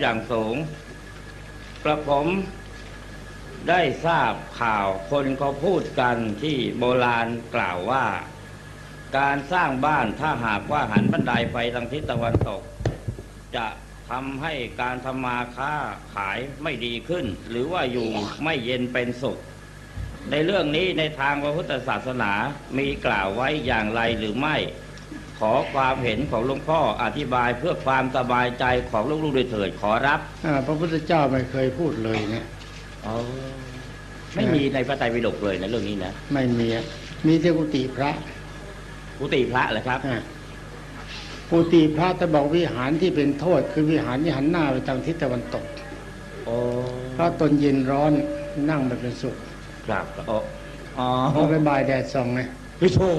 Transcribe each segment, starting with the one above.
อย่างสูง กระผมได้ทราบข่าวคนเขาพูดกันที่โบราณกล่าวว่า การสร้างบ้านถ้าหากว่าหันบันไดไปทางทิศตะวันตก จะทำให้การทำมาค้าขายไม่ดีขึ้น หรือว่าอยู่ไม่เย็นเป็นสุข ในเรื่องนี้ในทางพระพุทธศาสนามีกล่าวไว้อย่างไรหรือไม่ ขอความเห็นของหลวงพ่ออธิบายเพื่อความสบายใจของลูกๆด้วยเถิดขอรับอ่าพระพุทธเจ้าไม่เคยพูดเลยเนี่ยไม่มีในพระไตรปิฎกเลยนะเรื่องนี้นะไม่มีอะมีแต่กุฏิพระ กุฏิพระเหรอครับอ่ากุฏิพระแต่บอกวิหารที่เป็นโทษ คือวิหารที่หันหน้าไปทางทิศตะวันตกโอ้เพราะตนเย็นร้อนนั่งไม่เป็นสุข ครับโอ้อ๋อพอไปบ่ายแดดส่องไง พี่โธ่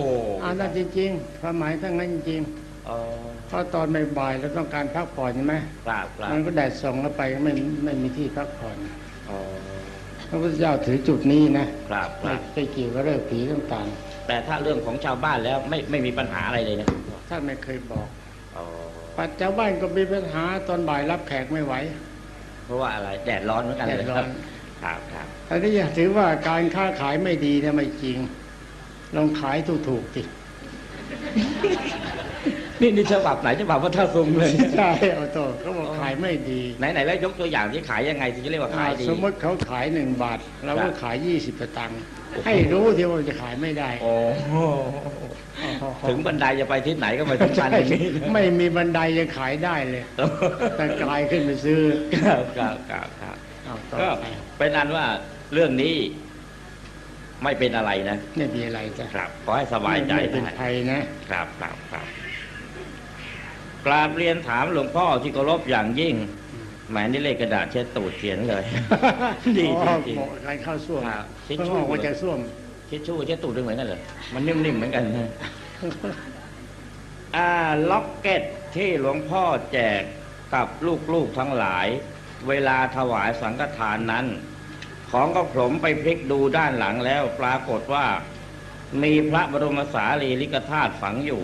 อ่านได้จริงๆความหมายทั้งนั้นจริงอ๋อๆเพราะตอนบ่ายๆเราต้องการพักผ่อนใช่ไหมครับครับมันก็แดดส่องแล้วไปไม่ไม่มีที่พักผ่อนอ๋อพระพุทธเจ้าถือจุดนี้นะครับคไม่รับไปเกี่ยวกับเรื่องผีต่างแต่ถ้าเรื่องของชาวบ้านแล้วไม่ไม่มีปัญหาอะไรเลยนะๆท่านไม่เคยบอก อ๋อปัจจุบันก็มีปัญหาตอนบ่ายรับแขกไม่ไหว เพราะว่าอะไรแดดร้อนเหมือนกันเลยแดดร้คอรับนครับครับอันนี้อย่าถือว่าการค้าขายไม่ดีเนี่ยไม่จริง ลองขายถูกๆสินี่นี่ฉบับไหนฉบับว่าท่าทรงเลยใช่เอาตัวเขาบอกขายไม่ดีไหนไหนแล้วยกตัวอย่างที่ขายยังไงถึงจะเรียกว่าขายดีสมมติเขาขายหนึ่งบาทเราครัก็บขายยี่สิบตังค์โอ้โหให้รู้ที่ว่าจะขายไม่ได้โอ้โหอ๋อถึงบันไดจะไปทิศไหนก็ไม่ถึงใช่พันอย่างนี้นะไม่มีบันไดยังขายได้เลยแต่กลายขึ้นไปซื้อครับครับครับครับเอาต่อก็ไปเป็นอันว่าเรื่องนี้ ไม่เป็นอะไรนะ ไม่มีอะไรจ้ะครับขอให้สบายใจไม่เป็นได้ภัยนะครับครับครับกราบเรียนถามหลวงพ่อที่เคารพอย่างยิ่งแหมนี่เลขกระดาษเช็ดตูดเขียนเลยดีอ๋อจริงเหมาะกับการเข้าส้วมครับทิชเพิ่งชู่ออกมาจากส้วมๆทิชชู่เช็ดตูดด้วยเหมือนกันเหรอมันนิ่มๆเหมือนกันนะอ่าล็อกเก็ตที่หลวงพ่อแจกกับลูกๆทั้งหลาย เวลาถวายสังฆทานนั้น ของก็ผมไปพลิกดูด้านหลังแล้ว ปรากฏว่า มีพระบรมสารีริกธาตุฝังอยู่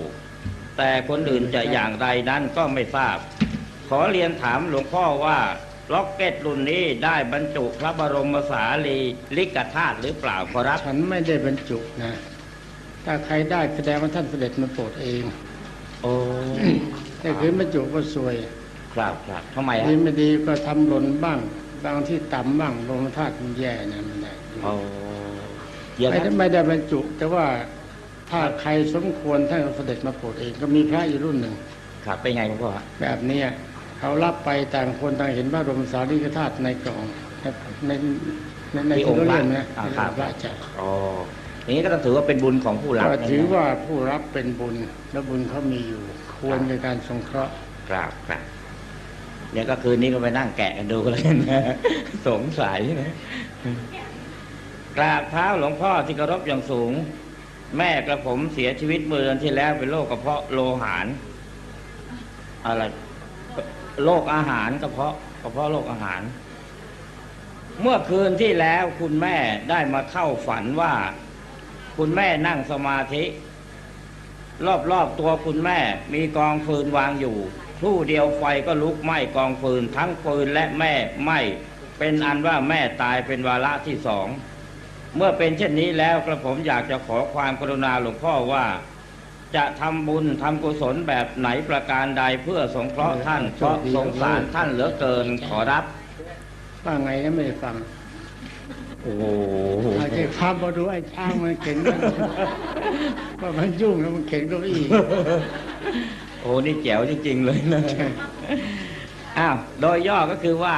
แต่คนอื่นจะอย่างไรนั้นก็ไม่ทราบ ขอเรียนถามหลวงพ่อว่าล็อกเก็ตรุ่นนี้ได้บรรจุพระบรมสารีริกธาตุหรือเปล่าขอรับฉันไม่ได้บรรจุนะ ถ้าใครได้แสดงว่าท่านเสด็จมาโปรดเอง โอ้แต่คือบรรจุก็สวย ครับครับทำไมดีฮะไม่ดีก็ทำหล่นบ้าง บางที่ต่ำบ้างลงธาตุมันแย่นะไม่ได้โอ้เดี๋ยวไม่นะได้ไม่ได้บรรจุ แต่ว่าถ้าใครสมควรท่านก็เสด็จมาโปรดเองก็มีพระอยู่รุ่นหนึ่งครับเป็นไงหลวงพ่อฮะแบบเนี้ยเขารับไปต่างคนต่างเห็นพระบรมสารีริกธาตุในกล่องในในในที่องค์พระเล่มนะอ่าในครับพระจักรอ๋ออย่างนี้ก็ต้องถือว่าเป็นบุญของผู้รับก็นะถือว่าผู้รับเป็นบุญและบุญเขามีอยู่ควรในการสงเคราะห์ครับครับ เดี๋ยวก็คืนนี้ก็ไปนั่งแกะกันดูกันแล้วกันนะสงสัยนะกราบเท้าหลวงพ่อที่เคารพอย่างสูง แม่กระผมเสียชีวิตเมื่อเดือนที่แล้วเป็นโรคกระเพาะโลหานอะไรโรคอาหารกระเพาะกระเพาะโรคอาหาร เมื่อคืนที่แล้วคุณแม่ได้มาเข้าฝันว่า คุณแม่นั่งสมาธิ รอบๆตัวคุณแม่มีกองฟืนวางอยู่ ครู่เดียวไฟก็ลุกไหม้กองฟืน ทั้งฟืนและแม่ไหม้เป็นอันว่าแม่ตายเป็นวาระที่สองเมื่อเป็นเช่นนี้แล้วกระผมอยากจะขอความกรุณาหลวงพ่อว่า จะทำบุญทำกุศลแบบไหนประการใดเพื่อสงเคราะห์ท่านเพราะสงสารท่านเหลือเกินขอรับว่าไงนะไม่ได้ฟังโอ้โหอาจจะพามาดูไอ้ช้างมันเข็นนะว่ามันยุ่งแล้วมันเข็นเก้าอี้โอ้นี่แจ๋วจริงๆเลยนะอ้าวโดยย่อก็คือว่า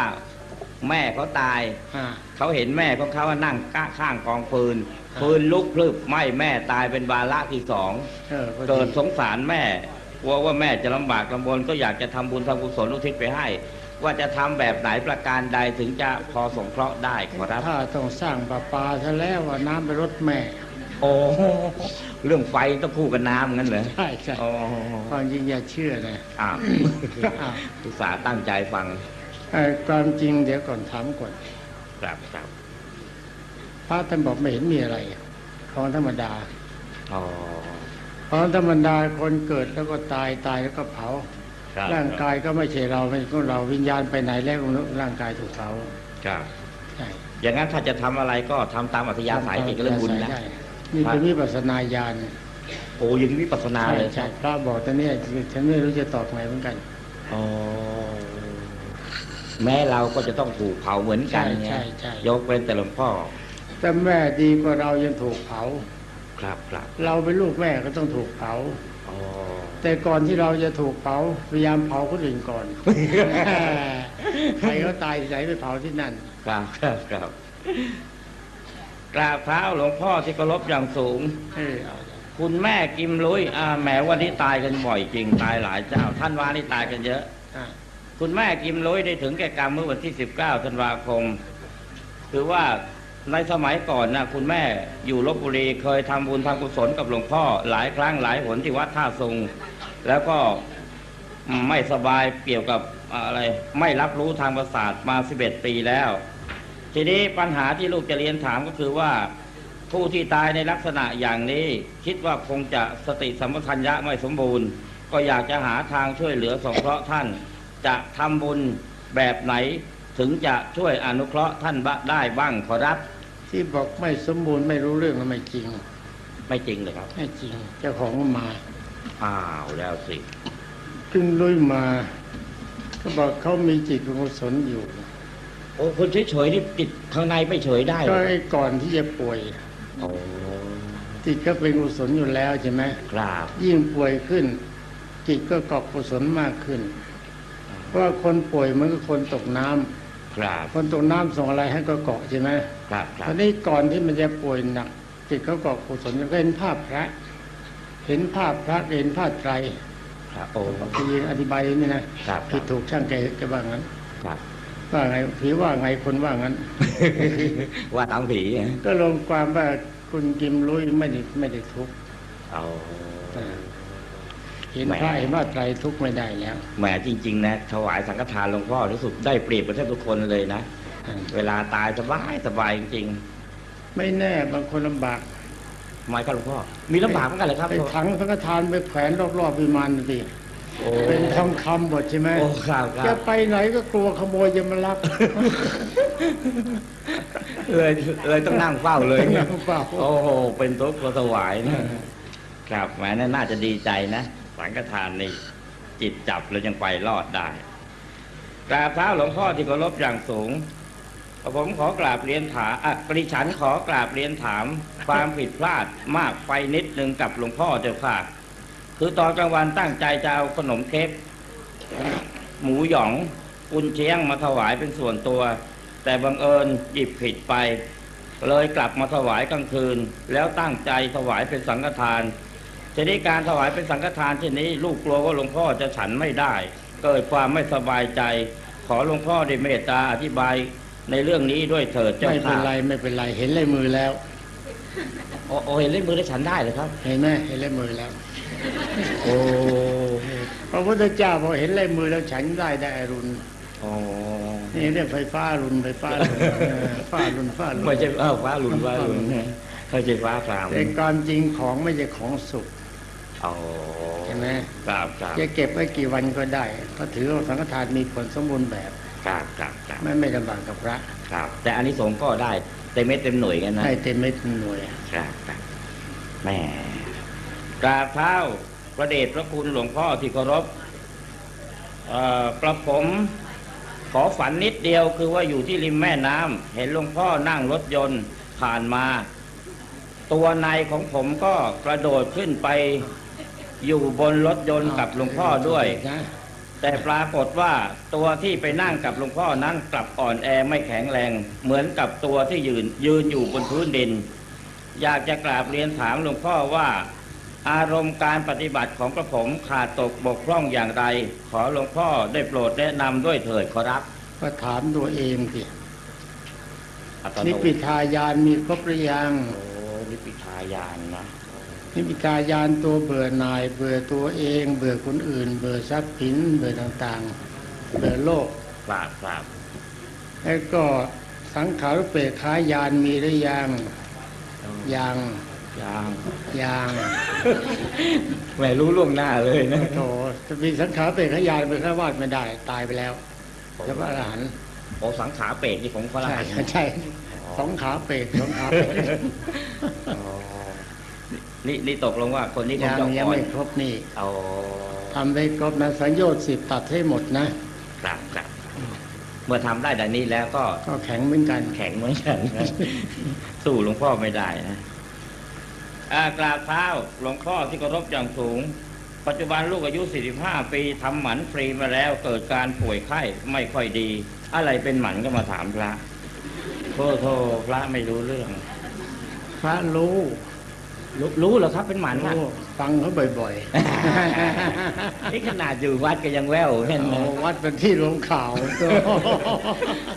แม่เขาตายอ่า เขาเห็นแม่ของเขาว่านั่งข้างกองฟืนครับ ฟืนลุกพลึบไหม้แม่ตายเป็นวาระที่สอง เออพอเกิดสงสารแม่กลัวว่าแม่จะลำบากลำบนก็อยากจะทำบุญทำกุศลอุทิศไปให้ ว่าจะทำแบบไหนประการใดถึงจะพอสงเคราะห์ได้ขอรับ ถ้าต้องสร้างประปาซะแล้วว่าน้ำไปรดแม่ โอ้เรื่องไฟต้องคู่กับน้ำงั้นเหรอใช่ใช่โอ้ความจริงอย่าเชื่อนะอ้าวอ้าวอุตส่าห์ตั้งใจฟังเอ่อความจริงเดี๋ยวก่อนถามก่อนครับครับพระท่านบอกไม่เห็นมีอะไรของธรรมดาอ๋อของธรรมดาคนเกิดแล้วก็ตายตายแล้วก็เผาครับร่างกายก็ไม่ใช่เราไม่ใช่ของเราวิญญาณไปไหนแล้วร่างกายถูกเขาครับใช่อย่างนั้นถ้าจะทำอะไรก็ทำตามอัธยาศัยเกี่ยวกับเรื่องบุญนะใช่ นี่เป็นวิปัสสนาญาณโอ้อยังนี้วิปัสสนาใช่เลยใช่พระบอกแต่เนี่ยฉันไม่รู้จะตอบไงเหมือนกันอ๋อแม้เราก็จะต้องถูกเผาเหมือนกันใช่ไงใช่ใช่ยกเว้นแต่หลวงพ่อแต่แม่ดีกว่าเรายังถูกเผา ครับครับเราเป็นลูกแม่ก็ต้องถูกเผาอ๋อแต่ก่อนที่เราจะถูกเผาพยายามเผาคนอื่นก่อนใครเขาตายที่ไหนไปเผาที่นั่น ครับครับครับ กราบเท้าหลวงพ่อที่เคารพอย่างสูงเออเอาคุณแม่กิมลุยอ่าแหมวันนี้ตายกันบ่อยจริงตายหลายเจ้า ท่านวานี่ตายกันเยอะอะคุณแม่กิมลุยได้ถึงแก่กรรมเมื่อวันที่ 19ธันวาคม คือว่าในสมัยก่อนนะคุณแม่อยู่ลบบุรีเคยทำบุญทำกุศลกับหลวงพ่อ หลายครั้งหลายหนที่วัดท่าทรง แล้วก็ไม่สบายเกี่ยวกับอะไรไม่รับรู้ทางประสาทมา11ปีแล้ว ทีนี้ปัญหาที่ลูกจะเรียนถามก็คือว่าผู้ที่ตายในลักษณะอย่างนี้ คิดว่าคงจะสติสัมปชัญญะไม่สมบูรณ์ ก็อยากจะหาทางช่วยเหลือสงเคราะห์ท่าน จะทำบุญแบบไหนถึงจะช่วยอนุเคราะห์ท่านบ้าได้บ้างขอรับ ที่บอกไม่สมบูรณ์ไม่รู้เรื่องก็ไม่จริง ไม่จริงเลยครับ ไม่จริง เจ้าของก็มาอ้าวแล้วสิขึ้นลุยมา ก็บอกเขามีจิตกุศลอยู่ โอ้คนเฉยๆนี่ติดข้างในไม่เฉยได้ก็เลยไอ้ก่อนที่จะป่วย โอ้จิตก็เป็นกุศลอยู่แล้วใช่ไหมกราบยิ่งป่วยขึ้น จิตก็เกาะกุศลมากขึ้น เพราะว่าคนป่วยเหมือนกับคนตกน้ำกราบคนตกน้ำส่งอะไรให้ก็เกาะใช่ไหมกราบครัตบอนนี้ก่อนที่มันจะป่วยหนัก จิตเขาเกาะกุศลก็เห็นภาพพระ เห็นภาพพระเห็นภาพไตรครับโอ้ที่อธิบายนี่นะครับคผิรัดบถูกช่างแกจะว่างั้นครับ ว่าไงผีว่าไงคนว่างั้น ว่าตามผีอะก็ลงความว่าคุณกิมลุยไม่ได้ไม่ได้ทุกข์เอาเห็นแหมพระเห็นว่าไตรทุกข์ไม่ได้แล้วแหมจริง ๆ นะถวายสังฆทานหลวงพ่อรู้สึกได้เปรียบกับแทบทุกคนเลยนะเวลาตายสบายสบายจริงไม่แน่บางคนลำบากๆทำไมครับหลวงพ่อมีลำบากเหมือนกันเหรอครับไปถังสังฆทานไปแขวนรอบๆวิมานสิโอ้ เป็นทองคำหมดใช่ไหมโอ้ครับคจะรับไปไหนก็กลัวขโมยจะมารับเลยเลยต้องนั่งเฝ้าเลยเนี่ยนั่งเฝ้า โอ้โหเป็นทุกข์เราถวายนะครับแหมนั่นน่าจะดีใจนะสังฆทานนี่จิตจับแล้วยังไปรอดได้กราบเท้าหลวงพ่อที่เคารพอย่างสูง ผมขอกราบเรียนถามอะปริฉันขอกราบเรียนถาม ความผิดพลาดมากไปนิดนึงกับหลวงพ่อเจ้าค่ะ คือตอนกลางวันตั้งใจจะเอาขนมเค้กหมูหยองกุนเชียงมาถวายเป็นส่วนตัว แต่บังเอิญหยิบผิดไป เลยกลับมาถวายกลางคืน แล้วตั้งใจถวายเป็นสังฆทานทีนี้การถวายเป็นสังฆทานเช่นนี้ลูกกลัวว่าหลวงพ่อจะฉันไม่ได้ เกิดความไม่สบายใจ ขอหลวงพ่อได้เมตตาอธิบายในเรื่องนี้ด้วยเถิดเจ้าไม่เป็นค่ะไรไม่เป็นไรเห็นลายมือแล้วโอ้โอ้เห็นเล่นมือได้ฉันได้เลยครับ เห็นไหมเห็นลายมือแล้ว โอ้พระพุทธเจ้าพอเห็นลายมือแล้วฉันได้ได้อรุณโอ้นี่เรียกไฟฟ้าอรุณไฟฟ้าอรุณเออฟ้าอรุณฟ้าอรุณไม่ใช่เออฟ้าหลุนฟ้าหลุนไม่ใช่ฟ้าครามแต่ความจริงของไม่ใช่ของสุขโอ้เห็นไหมครับครับจะเก็บไว้กี่วันก็ได้ก็ถือว่าสังฆทานมีผลสมบูรณ์แบบครับครับครับไม่ไม่ลำบากกับพระครับ แต่อันนี้สงส์ก็ได้เต็มเม็ดเต็มหน่วยกันนะให้เต็มเม็ดเต็มหน่วยครับครับแหม่ กราบเท้าพระเดชพระคุณหลวงพ่อที่เคารพเอ่อกระผมขอฝันนิดเดียวคือว่าอยู่ที่ริมแม่น้ำเห็นหลวงพ่อนั่งรถยนต์ผ่านมา ตัวในของผมก็กระโดดขึ้นไปอยู่บนรถยนต์กับหลวงพ่อด้วย แต่ปรากฏว่าตัวที่ไปนั่งกับหลวงพ่อนั้นกลับอ่อนแอไม่แข็งแรง เหมือนกับตัวที่ยืนยืนอยู่บนพื้นดิน อยากจะกราบเรียนถามหลวงพ่อว่า อารมณ์การปฏิบัติของกระผมขาดตกบกพร่องอย่างไร ขอหลวงพ่อได้โปรดแนะนำด้วยเถิดขอรับ ก็ถามตัวเองสิอัตนิโนพพิทายานมีครบหรือยังโอ้นิพพิทายานนะนิพพิทายานตัวเบื่อหน่ายเบื่อตัวเอง เบื่อคนอื่น เบื่อทรัพย์สินเบื่อต่างๆ เบื่อโลกกราบกราบแล้วก็สังขารเปรตขายานมีหรือยังยัง ยางยางแหมรู้ล่วงหน้าเลยนะโถจะมีสังขารเป็นขยานเป็นขวาดไม่ได้ ตายไปแล้วแล้วพระอรหันต์โอสังขาเปรตที่ผมก็ใช่ได้ใช่สองขาเป็ดสองขาเป็ดนี่นี่ตกลงว่าคนนี้ผมยังจะยังก่อนไม่ครบนี่เอาทำได้ครบนะสัญญาสิบตัดให้หมดนะกลับกลับเมื่อทำได้ดังนี้แล้วก็ก็แข็งเหมือนกัน แข็งเหมือนกันนะสู้หลวงพ่อไม่ได้นะอ่า กราบเท้าหลวงพ่อที่เคารพอย่างสูง ปัจจุบันลูกอายุ 45 ปีทำหมันฟรีมาแล้วเกิดการป่วยไข้ไม่ค่อยดี อะไรเป็นหมันก็มาถามพระโทษโทษพระไม่รู้เรื่อง พระรู้รู้รู้เหรอครับเป็นหมันนะรู้ฟังเขาบ่อยนี่ขนาดอยู่วัดก็ยังแววๆเห็นไหมเอาวัดเป็นที่ลงข่าว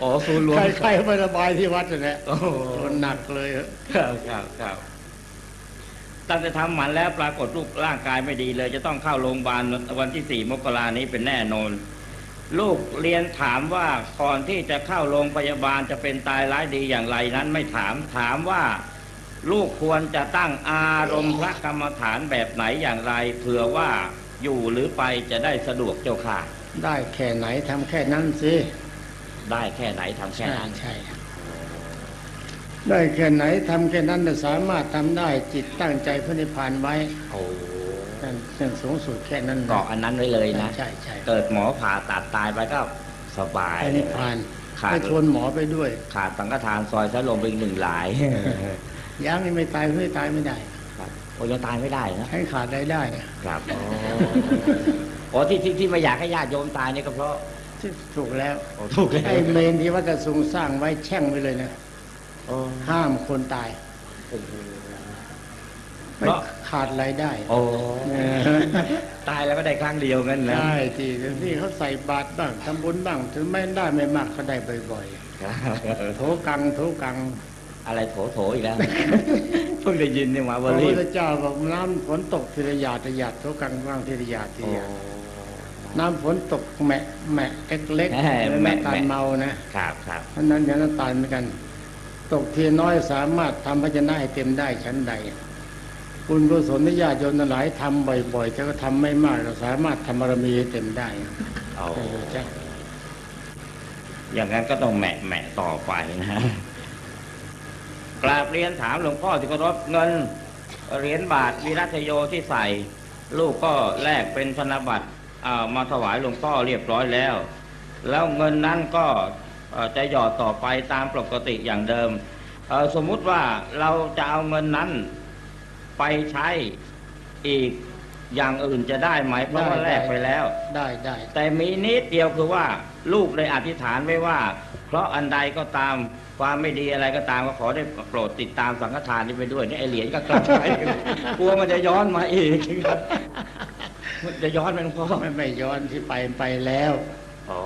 อ๋อศูนย์รวมใครๆไม่ระบายที่วัดเลยโอ้โหโดนหนักเลยครับครับครับ ตั้งแต่ทำหมันแล้วปรากฏลูกร่างกายไม่ดีเลย จะต้องเข้าโรงพยาบาลวันที่สี่มกรานี้เป็นแน่นอน ลูกเรียนถามว่าก่อนที่จะเข้าโรงพยาบาลจะเป็นตายร้ายดีอย่างไรนั้นไม่ถามถามว่า ลูกควรจะตั้งอารมณ์พระกรรมฐานแบบไหนอย่างไรเผื่อว่าอยู่หรือไปจะได้สะดวกเจ้าค่ะ ได้แค่ไหนทำแค่นั้นสิได้แค่ไหนทำแค่นั้นใช่ ได้แค่ไหนทำแค่นั้นน่ะสามารถทำได้จิตตั้งใจพระนิพพานไว้โอ้นั่นเป็นสูงสุดแค่นั้นนะเกาะอันนั้นไว้เลยนะใช่ใช่เกิดหมอผ่าตัดตายไปก็สบายพระนิพพานขาดไปชวนหมอไปด้วย ขาดสังฆทานซอยสะลมไปอีกหนึ่งหลายยังนี่ไม่ตายไม่ตายไม่ได้ครับโอ้ยังตายไม่ได้นะให้ขาดรายได้ครับอ๋อที่ที่ที่ไม่อยากให้ญาติโยมตายเนี่ยก็เพราะที่ถูกแล้วโอ้ถูกแล้วไอ้เมนที่วัดกระทรวงสร้างไว้แช่งไว้เลยนะโอ้ ห้ามคนตายโอ้โหไม่ขาดรายได้โอ้เออตายแล้วก็ได้ครั้งเดียวกันนะได้ที่ที่เขาใส่บาตรบ้างทำบุญบ้างถึงไม่ได้ไม่มากก็ได้บ่อยครับๆโถกังโถกัง อะไรโถโถอีกแล้วเพิ่งได้ยินเนี่ยมาพวระลีพุทธเจ้าบอกน้ำฝนตกทีละหยาดละหยาดโถกังบ้างทีละหยาดทีละหยาดน้ำฝนตกแหมะแหมะเล็กๆแล้วน้ำตาลเมานะครับครับเพราะนั้นอย่างน้ำตาลเหมือนกัน ตกทีน้อยสามารถทำพระชนะให้เต็มได้ชั้นใดบุญกุศลที่ญาติโยมทั้งหลายทำบ่อยๆแต่ก็ทำไม่มากเราสามารถทำบารมีให้เต็มได้เอาให้รู้จักอย่างนั้นก็ต้องแหมะแหมะต่อไปนะกราบเรียนถามหลวงพ่อที่เคารพเงินเหรียญบาทวิรัตโยที่ใส่ ลูกก็แลกเป็นธนบัตรอ่ามาถวายหลวงพ่อเรียบร้อยแล้ว แล้วเงินนั้นก็เอ่อ จะหยอดต่อไปตามปกติอย่างเดิมเอ่อสมมุติว่าเราจะเอาเงินนั้นไปใช้อีกอย่างอื่นจะได้ไหมเพราะว่าแลกไปแล้วได้ได้แต่มีนิดเดียวคือว่าลูกเลยอธิษฐานไว้ว่า เพราะอันใดก็ตามความไม่ดีอะไรก็ตามก็ขอได้โปรดติดตามสังฆทานนี้ไปด้วยนี่ไอเหรียญก็กลับไปกลัวมันจะย้อนมาอีกมันจะย้อนเป็นพ่อไม่ไม่ย้อนที่ไปไปแล้วอ๋อ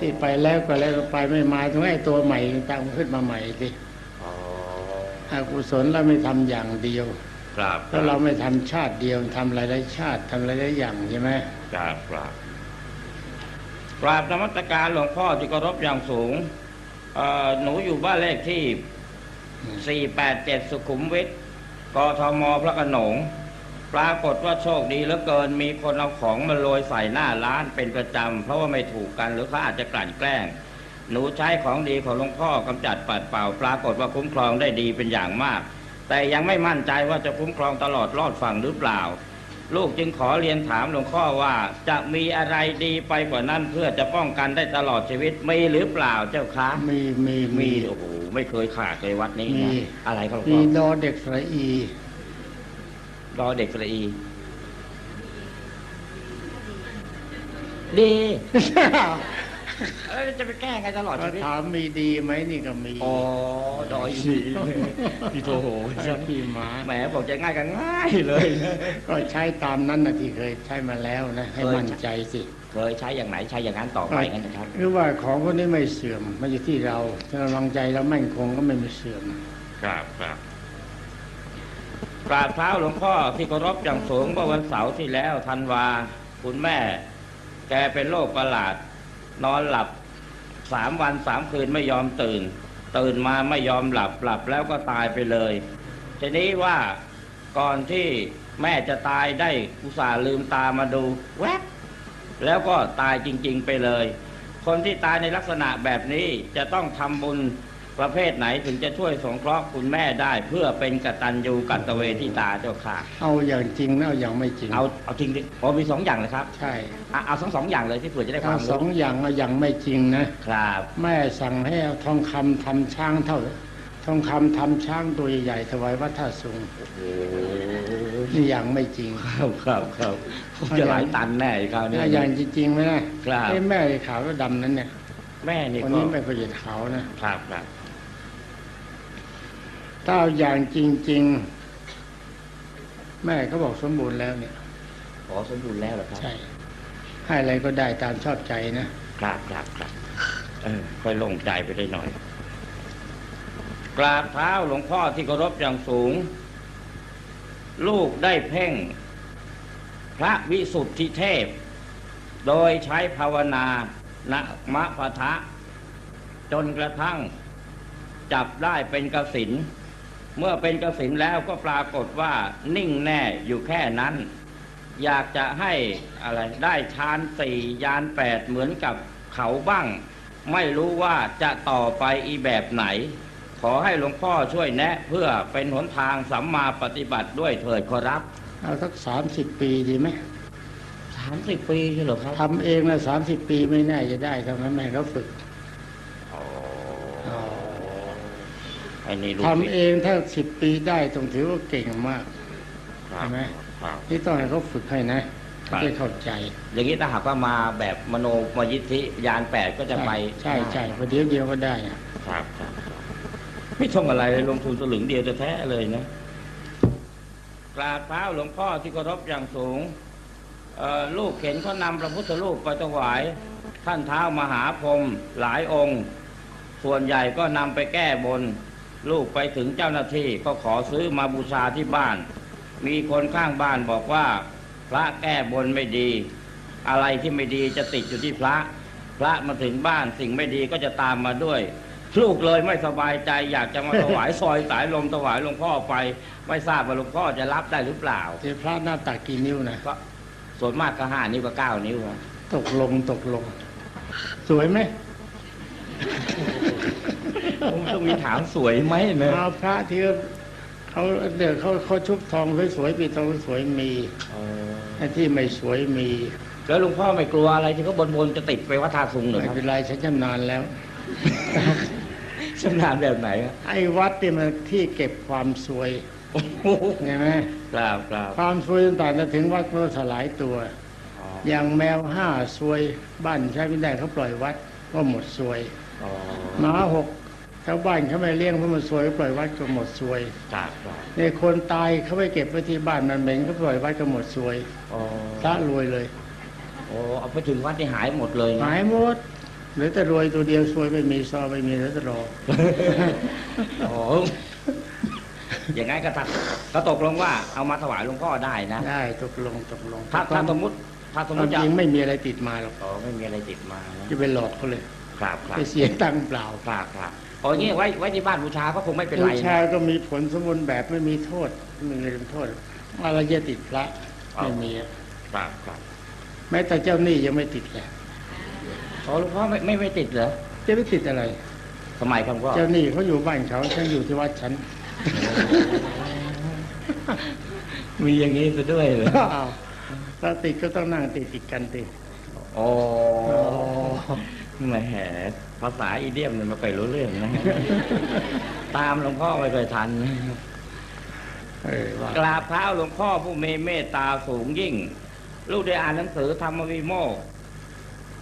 ที่ไปแล้วก็แล้วก็ไปไม่มาถึงไอ้ตัวใหม่ตั้งขึ้นมาใหม่สิอ๋ออกุศลเราไม่ทำอย่างเดียว ครับเพราะเราไม่ทำชาติเดียวทำหลายๆชาติทำหลายๆอย่างใช่ไหมครับครับกราบนมัสการหลวงพ่อที่เคารพอย่างสูงเอ่อหนูอยู่บ้านเลขที่ 487 สุขุมวิทกทมพระโขนง ปรากฏว่าโชคดีเหลือเกินมีคนเอาของมาโรยใส่หน้าร้านเป็นประจำ เพราะว่าไม่ถูกกันหรือเขาอาจจะกลั่นแกล้ง หนูใช้ของดีของหลวงพ่อกำจัดปัดเป่า ปรากฏว่าคุ้มครองได้ดีเป็นอย่างมาก แต่ยังไม่มั่นใจว่าจะคุ้มครองตลอดรอดฝั่งหรือเปล่า ลูกจึงขอเรียนถามหลวงพ่อว่าจะมีอะไรดีไปกว่านั้นเพื่อจะป้องกันได้ตลอดชีวิตมีหรือเปล่าเจ้าคะมีมีมีมีโอ้โหไม่เคยขาดเลยวัดนี้มีนะอะไรครับหลวงมีพ่อดอเด็กสระอี รอเด็กสระอีดีเอ้ยจะไปแก้ไงตลอดก็ชีวิตถามมีดีไหมนี่ก็มีอ๋อดอยสีพี่โทโหไอ้พี่หมาแหมบอกจะง่ายกันง่ายเลย ก็ใช้ตามนั้นนะที่เคยใช้มาแล้วนะ ให้เคยมั่นใจสิเคยใช้อย่างไหนใช้อย่างนั้นต่อไปกันนะครับหรือว่าของพวกนี้ไม่เสื่อมมันอยู่ที่เราถ้าเราวางใจแล้วมั่นคงก็ไม่มีเสื่อมครับครับ กราบเท้าหลวงพ่อที่เคารพอย่างสูงเมื่อวันเสาร์ที่แล้วธันวา คุณแม่ แกเป็นโรคประหลาด นอนหลับสามวันสามคืนไม่ยอมตื่น ตื่นมาไม่ยอมหลับหลับแล้วก็ตายไปเลยทีนี้ว่าก่อนที่แม่จะตายได้อุตส่าห์ลืมตามาดูแวบแล้วก็ตายจริง ๆ ไปเลย คนที่ตายในลักษณะแบบนี้จะต้องทำบุญ ประเภทไหนถึงจะช่วยสงเคราะห์คุณแม่ได้ เพื่อเป็นกตัญญูกัตเวทิตาเจ้าค่ะ เอาอย่างจริงนะเอาอย่างไม่จริงเอาเอาจริงดิอ๋อมีสองอย่างเลยครับใช่อะเอาทั้งสองอย่างเลยที่เผื่อจะได้คถ้าวามสองรู้อย่างเอาอย่างไม่จริงนะครับ แม่สั่งให้เอาทองคำทำช้างเท่าทองคำทำช้างตัวใหญ่ๆถวายวัดท่าสูงโอ้โหนี่อย่างไม่จริง ครับครับครับคงจะหลายตันแน่คราวนี้ถ้าอย่างจริงๆไหมนะครับ ไอ้แม่ขาวแล้วดำนั้นเนี่ยแม่นี่คนก็นี้ไม่เคยเห็นขาวนะครับครับ ถ้าเอาอย่างจริง ๆ แม่เขาบอกสมบูรณ์แล้วเนี่ยขอสมบูรณ์แล้วเหรอครับใช่ ให้อะไรก็ได้ตามชอบใจนะครับครับครับเออค่อยโล่งใจไปได้หน่อย กราบเท้าหลวงพ่อที่เคารพอย่างสูง ลูกได้เพ่ง พระวิสุทธิเทพ โดยใช้ภาวนานะมะพะทะ จนกระทั่ง จับได้เป็นกสิน เมื่อเป็นกสินแล้วก็ปรากฏว่านิ่งแน่อยู่แค่นั้น อยากจะให้อะไรได้ฌานสี่ยานแปดเหมือนกับเขาบ้าง ไม่รู้ว่าจะต่อไปอีแบบไหน ขอให้หลวงพ่อช่วยแนะ เพื่อเป็นหนทางสัมมาปฏิบัติด้วยเถิดขอรับ เอาสักสามสิบปีดีไหมสามสิบปีใช่เหรอครับทำเองนะสามสิบปีไม่แน่จะได้ทำไมแม่เขาฝึกไอ้นี่ลูก ทำเองถ้าสิบปีได้ต้องถือว่าเก่งมากครับใช่ไหมครับนี่ต้องให้เขาฝึกให้นะครับจะเข้าใจ อย่างนี้ถ้าหากว่ามาแบบมโนมยิทธิยานแปดก็จะไป ใช่ใช่ประเดี๋ยวเดียวก็ได้อะครับครับครับไม่ท่องอะไรเลยลงทุนสลึงเดียวจะแท้ๆเลยนะกราบเท้าหลวงพ่อที่เคารพอย่างสูงเอ่อลูกเข็นเขานำพระพุทธรูปไปถวาย ท่านเท้ามหาพรหมหลายองค์ ส่วนใหญ่ก็นำไปแก้บน ลูกไปถึงเจ้าหน้าที่ก็ขอซื้อมาบูชาที่บ้าน มีคนข้างบ้านบอกว่า พระแก้บนไม่ดี อะไรที่ไม่ดีจะติดอยู่ที่พระ พระมาถึงบ้านสิ่งไม่ดีก็จะตามมาด้วยลูกเลยไม่สบายใจอยากจะมาถวายซอยสายลมถวายหลวงพ่อไป ไม่ทราบว่าหลวงพ่อจะรับได้หรือเปล่าที่พระหน้าตักกี่นิ้วนะก็ส่วนมากก็ห้านิ้วกับเก้านิ้วครับตกลงตกลง สวยไหม ผมต้องมีถามสวยไหมนะเอาพระที่เขาเดี๋ยวเขาเขาชุบทองสวยๆปีทองสวยๆมีไอ้ที่ไม่สวยมี แล้วหลวงพ่อไม่กลัวอะไรที่เขาบนๆจะติดไปวัดท่าซุงเหรอไม่ครับเป็นไรฉันชำนาญแล้วชำนาญแบบไหนครับไอ้วัดเนี่ยมันที่เก็บความสวยโอ้โหไงไหมครับครับความสวยต่างๆจะถึงวัดก็สลายตัวอ๋ออย่างแมวห้าซวยบ้านใช้ไม่ได้เขาปล่อยวัดก็หมดซวยอ๋อ หมาหกชาวบ้านเขาไม่เลี้ยงเพราะมันซวยก็ปล่อยวัดก็หมดซวยครับครับในคนตายเขาไปเก็บไว้ที่บ้านมันเหม็นก็ปล่อยวัดก็หมดซวยอ๋อพระรวยเลยโอ้เอาไปถึงวัดนี่หายหมดเลยนะหายหมดเหลือแต่รวยตัวเดียวซวยไม่มีซอไม่มีเหลือแต่รอโอ้อย่างงั้นก็ตัดก็ตกลงว่าเอามาถวายหลวงพ่อได้นะ ได้ตกลงตกลงถ้าถ้าสมมติถ้าสมคมวามติจะจริงไม่มีอะไรติดมาหรอกอ๋อไม่มีอะไรติดมานะจะไปหลอกเขาเลย ครับครับไปเสียตังค์เปล่าครับครับโอ้ยงี้ไว้ไว้ที่บ้านบูชาก็คงไม่เป็นไรบูนะชาก็มีผลสมบูรณ์แบบไม่มีโทษไม่มีโทษอะไรจะติดพระไม่มีอะครับครับแม้แต่เจ้าหนี้ยังไม่ติดเลยอ๋อหลวงพ่อไม่ไม่ไม่ติดเหรอจะไม่ติดอะไรสมัยครับพ่อเจ้าหนี้เขาอยู่บ้านเขาฉันอยู่ที่วัดฉันมีอย่างนี้ซะด้วยเหรออ้าวถ้าติดก็ต้องนั่งติดติดกันติดโอ้ แหมภาษาอีเดียมเนี่ยไมาไปรู้เรื่องนะ ตามหลวงพ่อไม่เคยทันเออว่ากราบเท้าหลวงพ่อผู้มีเมตตาสูงยิ่ง ลูกได้อ่านหนังสือธรรมวิโมกข์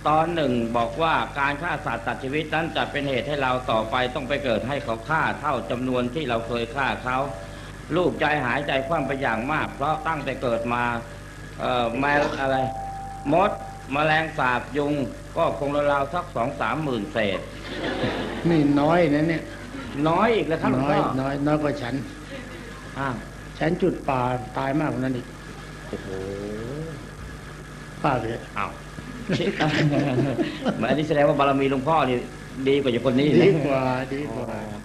ตอนหนึ่งบอกว่าการฆ่าสัตว์ตัดชีวิตนั้นจะเป็นเหตุให้เราต่อไปต้องไปเกิดให้เขาฆ่าเท่าจำนวนที่เราเคยฆ่าเขา ลูกใจหายใจคว่ำไปอย่างมาก เพราะตั้งแต่เกิดมา เอ่อแมลอะไร มดแมลงสาบยุง ก็คงราวๆสักสองสามหมื่นเศษ นี่น้อยนะเนี่ย น้อยอีกแล้วครับหลวงน้อยพ่อน้อยน้อยกว่าฉัน อ้าวฉันจุดป่าตายมากกว่านั้นอีกโอ้โหป้าเลยอ้าวเหมือนอันนี้แสดงว่าบารมีหลวงพ่อนี่ดีกว่าอย่างคนนี้นะ ดีกว่าดีกว่าอ๋อ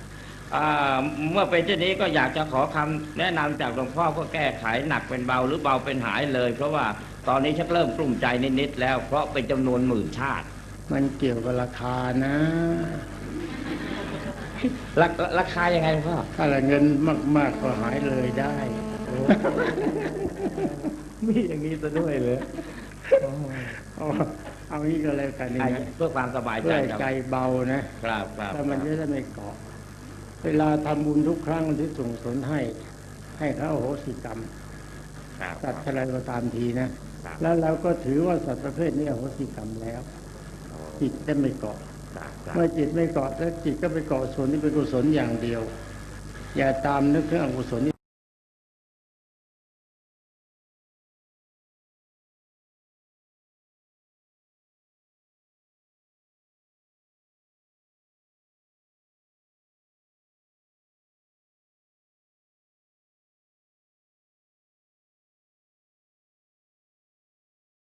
อ่าเมื่อเป็นเช่นนี้ก็อยากจะขอคำแนะนำจากหลวงพ่อเพื่อแก้ไขหนักเป็นเบาหรือเบาเป็นหายเลย เพราะว่า ตอนนี้ชักเริ่มกลุ้มใจนิดๆแล้ว เพราะเป็นจำนวนหมื่นชาติ มันเกี่ยวกับราคานะราราคายังไงหลวงพ่อถ้าละเงินมาก ๆ ก็หายเลยได้มีอย่างนี้ซะด้วยเลยเอาเอางี้ก็แล้วกันนี่นะเพื่อความสบายใจเพื่อให้ครับใจเบานะครับครับแล้วมันจะได้ไม่เกาะ เวลาทำบุญทุกครั้งที่ส่งสนให้ ให้เขาอโหสิกรรมครับ สัตว์อะไรก็ตามทีนะ แล้วเราก็ถือว่าสัตว์ประเภทนี้อโหสิกรรมแล้ว จิตจะไม่เกาะครับครับเมื่อจิตไม่เกาะแล้วจิตก็ไปเกาะส่วนที่เป็นกุศลอย่างเดียว อย่าตามนึกถึงอกุศลที่